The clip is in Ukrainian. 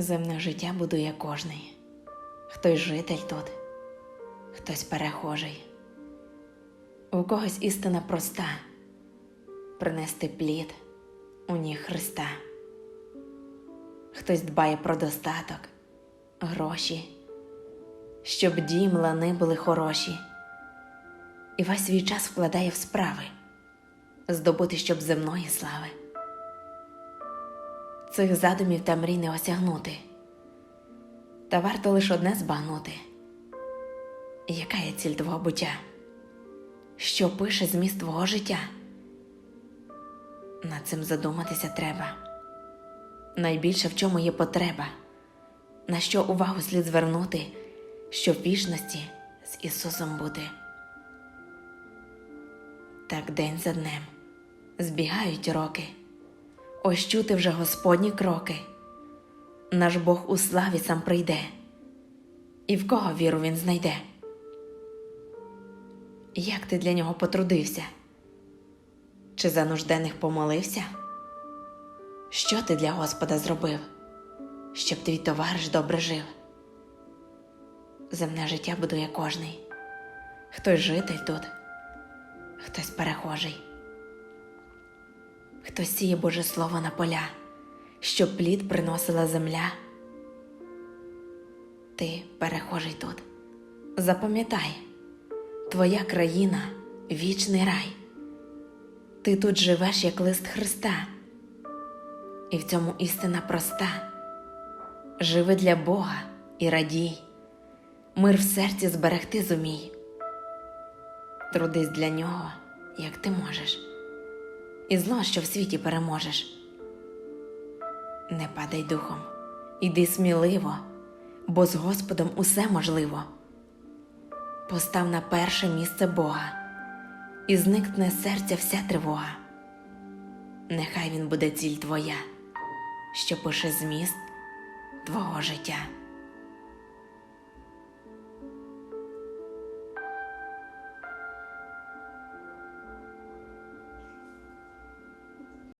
Земне життя будує кожний. Хтось житель тут, хтось перехожий. У когось істина проста принести плід у ніг Христа. Хтось дбає про достаток, гроші, щоб дім, лани були хороші, і весь свій час вкладає в справи, здобути щоб земної слави. Цих задумів та мрій не осягнути. Та варто лише одне збагнути. Яка є ціль твого буття? Що пише зміст твого життя? Над цим задуматися треба. Найбільше в чому є потреба, на що увагу слід звернути, щоб в вічності з Ісусом бути. Так день за днем збігають роки, ось чути вже Господні кроки. Наш Бог у славі сам прийде, і в кого віру він знайде. Як ти для нього потрудився? Чи за нужденних помолився? Що ти для Господа зробив, щоб твій товариш добре жив? Земне життя будує кожний, хтось житель тут, хтось перехожий, хтось сіє Боже Слово на поля, щоб плід приносила земля. Ти перехожий тут. Запам'ятай, твоя країна вічний рай. Ти тут живеш як лист Христа, і в цьому істина проста. Живи для Бога і радій, мир в серці зберегти зумій. Трудись для нього, як ти можеш, і зло, що в світі переможеш. Не падай духом, іди сміливо, бо з Господом усе можливо. Постав на перше місце Бога, і зникне серця вся тривога. Нехай він буде ціль твоя, що пише зміст твого життя.